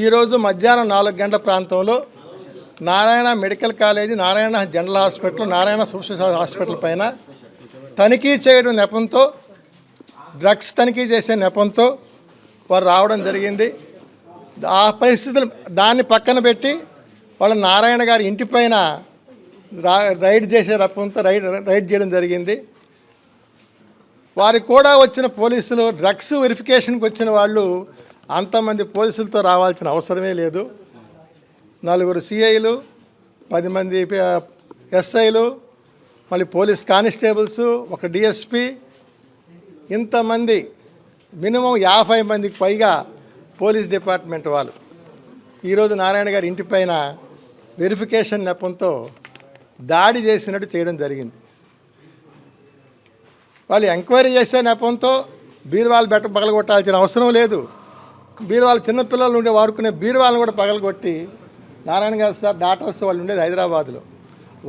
ఈరోజు మధ్యాహ్నం నాలుగు గంటల ప్రాంతంలో Narayana medical college Narayana general hospital Narayana super hospital పైన తనిఖీ చేయడం నెపంతో డ్రగ్స్ తనిఖీ చేసే నెపంతో వారు రావడం జరిగింది. ఆ పరిస్థితులు దాన్ని పక్కన పెట్టి వాళ్ళ నారాయణ గారి ఇంటి పైన రైడ్ చేసే రప్పంతో రైడ్ రైడ్ చేయడం జరిగింది. వారికి కూడా వచ్చిన పోలీసులు డ్రగ్స్ వెరిఫికేషన్కి వచ్చిన వాళ్ళు అంతమంది పోలీసులతో రావాల్సిన అవసరమే లేదు. నలుగురు సిఐలు పది మంది ఎస్ఐలు మళ్ళీ పోలీస్ కానిస్టేబుల్స్ ఒక డిఎస్పి ఇంతమంది మినిమం యాభై మందికి పైగా పోలీస్ డిపార్ట్మెంట్ వాళ్ళు. ఈరోజు నారాయణ గారి ఇంటిపైన వెరిఫికేషన్ నెపంతో దాడి చేసినట్టు చేయడం జరిగింది. వాళ్ళు ఎంక్వైరీ చేసే నెపంతో బీరువాలు బెట్ట పగలగొట్టాల్సిన అవసరం లేదు. బీరువాలు చిన్నపిల్లలు ఉండే వాడుకునే బీరువాలను కూడా పగలగొట్టి నారాయణ గారు సార్ డాక్టర్స్ వాళ్ళు ఉండేది హైదరాబాద్లో.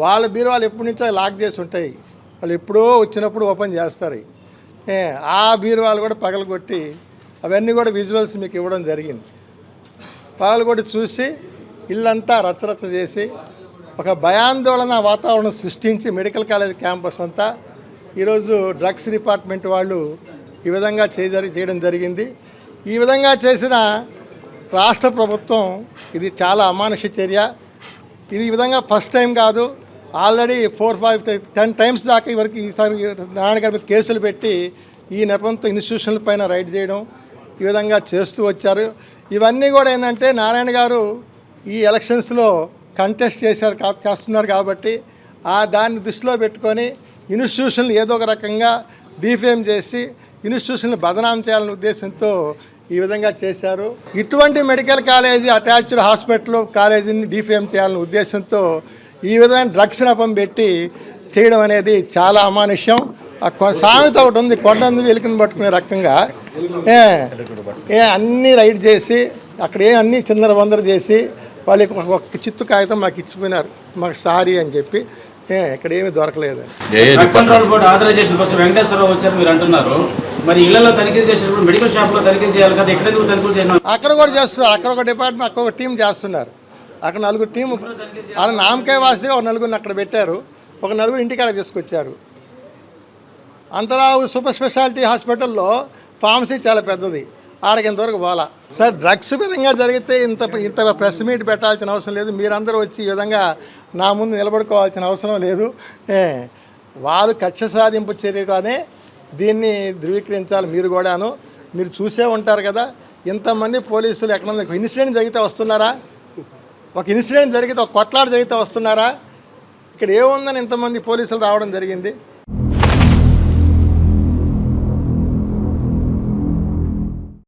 వాళ్ళ బీరువాలు ఎప్పటి నుంచో లాక్ చేసి ఉంటాయి. వాళ్ళు ఎప్పుడో వచ్చినప్పుడు ఓపెన్ చేస్తారు. ఆ బీరువాలు కూడా పగలగొట్టి అవన్నీ కూడా విజువల్స్ మీకు ఇవ్వడం జరిగింది. పగలగొట్టి చూసి ఇల్లంతా రచ్చరచ్చ చేసి ఒక భయాందోళన వాతావరణం సృష్టించి మెడికల్ కాలేజ్ క్యాంపస్ అంతా ఈరోజు డ్రగ్స్ డిపార్ట్మెంట్ వాళ్ళు ఈ విధంగా చేయజరి చేయడం జరిగింది. ఈ విధంగా చేసిన రాష్ట్ర ప్రభుత్వం ఇది చాలా అమానుష చర్య. ఇది ఈ విధంగా ఫస్ట్ టైం కాదు. Already four five ten times దాకా ఇవరకు ఈసారి నారాయణ గారి మీద కేసులు పెట్టి ఈ నెపంతో ఇన్స్టిట్యూషన్ల పైన రైడ్ చేయడం ఈ విధంగా చేస్తూ వచ్చారు. ఇవన్నీ కూడా ఏంటంటే నారాయణ గారు ఈ ఎలక్షన్స్లో కంటెస్ట్ చేశారు చేస్తున్నారు కాబట్టి ఆ దాన్ని దృష్టిలో పెట్టుకొని ఇన్స్టిట్యూషన్లు ఏదో ఒక రకంగా డిఫేమ్ చేసి ఇన్స్టిట్యూషన్లు బదనాం చేయాలనే ఉద్దేశంతో ఈ విధంగా చేశారు. ఇటువంటి మెడికల్ కాలేజీ అటాచ్డ్ హాస్పిటల్ కాలేజీని డిఫేమ్ చేయాలనే ఉద్దేశంతో ఈ విధమైన డ్రగ్స్ నపం పెట్టి చేయడం అనేది చాలా అమానుష్యం. సామెత ఒకటి ఉంది కొండందు వెలికిని పట్టుకునే రకంగా. ఏ ఏ అన్నీ రైడ్ చేసి అక్కడ ఏ అన్నీ చిందర వందర చేసి వాళ్ళకి ఒక- చిత్తు కాగితం మాకు ఇచ్చిపోయినారు. మాకు సారీ అని చెప్పి. ఇక్కడ ఏమీ దొరకలేదు. కంట్రోల్ బోర్డు ఆథరైజేషన్ కోసం వెంకటేశ్వరరావు వచ్చారు మీరు అంటున్నారు. మరి ఇళ్ళలో తనిఖీ చేసినప్పుడు మెడికల్ షాప్లో తనిఖీ చేయాలి కదా? ఎక్కడ ఎందుకు తనిఖీ చేసిన అక్కడ కూడా చేస్తున్నారు. అక్కడ ఒక డిపార్ట్మెంట్ అక్కడ ఒక టీం చేస్తున్నారు. అక్కడ నలుగురు టీం వాళ్ళ నామకే వాసి ఒక నలుగురిని అక్కడ పెట్టారు. ఒక నలుగురు ఇంటికాడ తీసుకొచ్చారు. అంతరావు సూపర్ స్పెషాలిటీ హాస్పిటల్లో ఫార్మసీ చాలా పెద్దది. ఆడకి ఇంతవరకు పోలా సార్ డ్రగ్స్ విధంగా జరిగితే ఇంత ఇంత ప్రెస్ మీట్ పెట్టాల్సిన అవసరం లేదు. మీరందరూ వచ్చి ఈ విధంగా నా ముందు నిలబడుకోవాల్సిన అవసరం లేదు. వాళ్ళు కక్ష సాధింపు చర్యగానే దీన్ని ధృవీకరించాలి. మీరు కూడాను. మీరు చూసే ఉంటారు కదా. ఇంతమంది పోలీసులు ఎక్కడ ఇన్సిడెంట్ జరిగితే వస్తున్నారా? ఒక ఇన్సిడెంట్ జరిగితే ఒక కొట్లాట జరిగితే వస్తున్నారా? ఇక్కడ ఏముందని ఇంతమంది పోలీసులు రావడం జరిగింది.